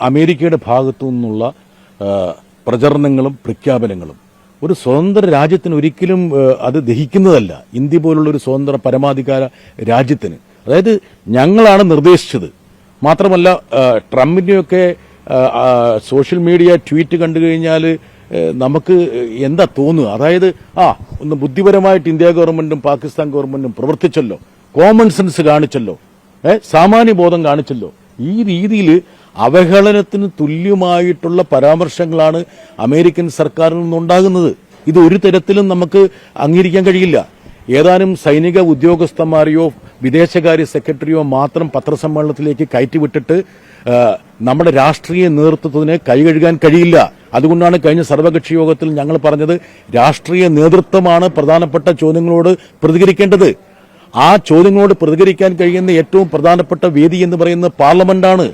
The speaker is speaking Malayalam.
അമേരിക്കയുടെ ഭാഗത്തു നിന്നുള്ള പ്രചരണങ്ങളും പ്രഖ്യാപനങ്ങളും. ഒരു സ്വതന്ത്ര രാജ്യത്തിന് ഒരിക്കലും അത് ദഹിക്കുന്നതല്ല. ഇന്ത്യ പോലുള്ള ഒരു സ്വതന്ത്ര പരമാധികാര രാജ്യത്തിന്. അതായത് ഞങ്ങളാണ് നിർദ്ദേശിച്ചത്. മാത്രമല്ല ട്രംപിന്റെയൊക്കെ സോഷ്യൽ മീഡിയ ട്വീറ്റ് കണ്ടു കഴിഞ്ഞാൽ നമുക്ക് എന്താ തോന്നുക? അതായത് ആ ഒന്ന് ബുദ്ധിപരമായിട്ട് ഇന്ത്യ ഗവൺമെന്റും പാകിസ്ഥാൻ ഗവൺമെന്റും പ്രവർത്തിച്ചല്ലോ. Common sense കാണിച്ചല്ലോ. ഏഹ് സാമാന്യബോധം കാണിച്ചല്ലോ. ഈ രീതിയിൽ അവഹേളനത്തിന് തുല്യമായിട്ടുള്ള പരാമർശങ്ങളാണ് അമേരിക്കൻ സർക്കാരിൽ നിന്നുണ്ടാകുന്നത്. ഇത് ഒരു തരത്തിലും നമുക്ക് അംഗീകരിക്കാൻ കഴിയില്ല. ഏതാനും സൈനിക ഉദ്യോഗസ്ഥന്മാരെയോ വിദേശകാര്യ സെക്രട്ടറിയോ മാത്രം പത്രസമ്മേളനത്തിലേക്ക് കയറ്റിവിട്ടിട്ട് നമ്മുടെ രാഷ്ട്രീയ നേതൃത്വത്തിന് കൈകഴുകാൻ കഴിയില്ല. അതുകൊണ്ടാണ് കഴിഞ്ഞ സർവകക്ഷി യോഗത്തിൽ ഞങ്ങൾ പറഞ്ഞത് രാഷ്ട്രീയ നേതൃത്വമാണ് പ്രധാനപ്പെട്ട ചോദ്യങ്ങളോട് പ്രതികരിക്കേണ്ടത്. ആ ചോദ്യങ്ങളോട് പ്രതികരിക്കാൻ കഴിയുന്ന ഏറ്റവും പ്രധാനപ്പെട്ട വേദി എന്ന് പറയുന്നത് പാർലമെന്റാണ്.